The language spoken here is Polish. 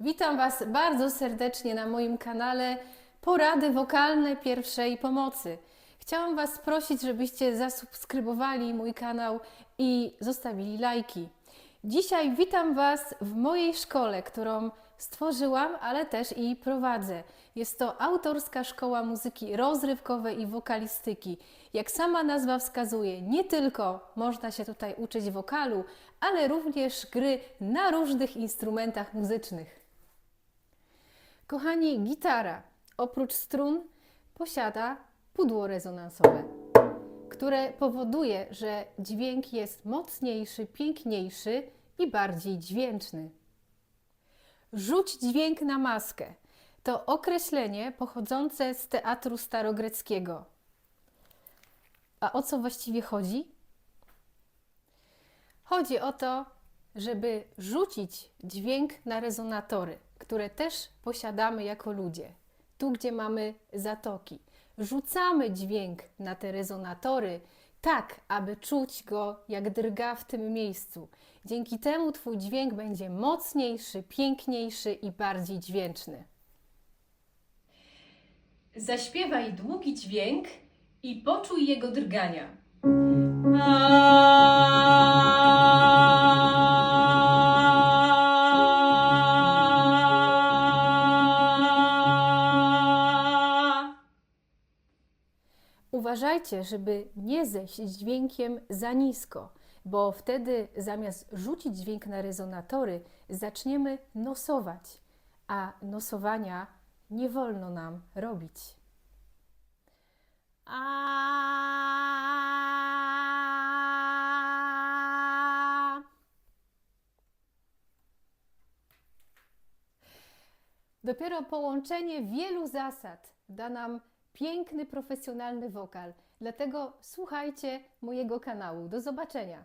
Witam Was bardzo serdecznie na moim kanale Porady wokalne pierwszej pomocy. Chciałam Was prosić, żebyście zasubskrybowali mój kanał i zostawili lajki. Dzisiaj witam Was w mojej szkole, którą stworzyłam, ale też i prowadzę. Jest to autorska szkoła muzyki rozrywkowej i wokalistyki. Jak sama nazwa wskazuje, nie tylko można się tutaj uczyć wokalu, ale również gry na różnych instrumentach muzycznych. Kochani, gitara oprócz strun posiada pudło rezonansowe, które powoduje, że dźwięk jest mocniejszy, piękniejszy i bardziej dźwięczny. Rzuć dźwięk na maskę to określenie pochodzące z teatru starogreckiego. A o co właściwie chodzi? Chodzi o to, żeby rzucić dźwięk na rezonatory, które też posiadamy jako ludzie. Tu, gdzie mamy zatoki. Rzucamy dźwięk na te rezonatory, tak, aby czuć go, jak drga w tym miejscu. Dzięki temu Twój dźwięk będzie mocniejszy, piękniejszy i bardziej dźwięczny. Zaśpiewaj długi dźwięk i poczuj jego drgania. Uważajcie, żeby nie zejść dźwiękiem za nisko, bo wtedy zamiast rzucić dźwięk na rezonatory, zaczniemy nosować, a nosowania nie wolno nam robić. A. Dopiero połączenie wielu zasad da nam piękny, profesjonalny wokal. Dlatego słuchajcie mojego kanału. Do zobaczenia.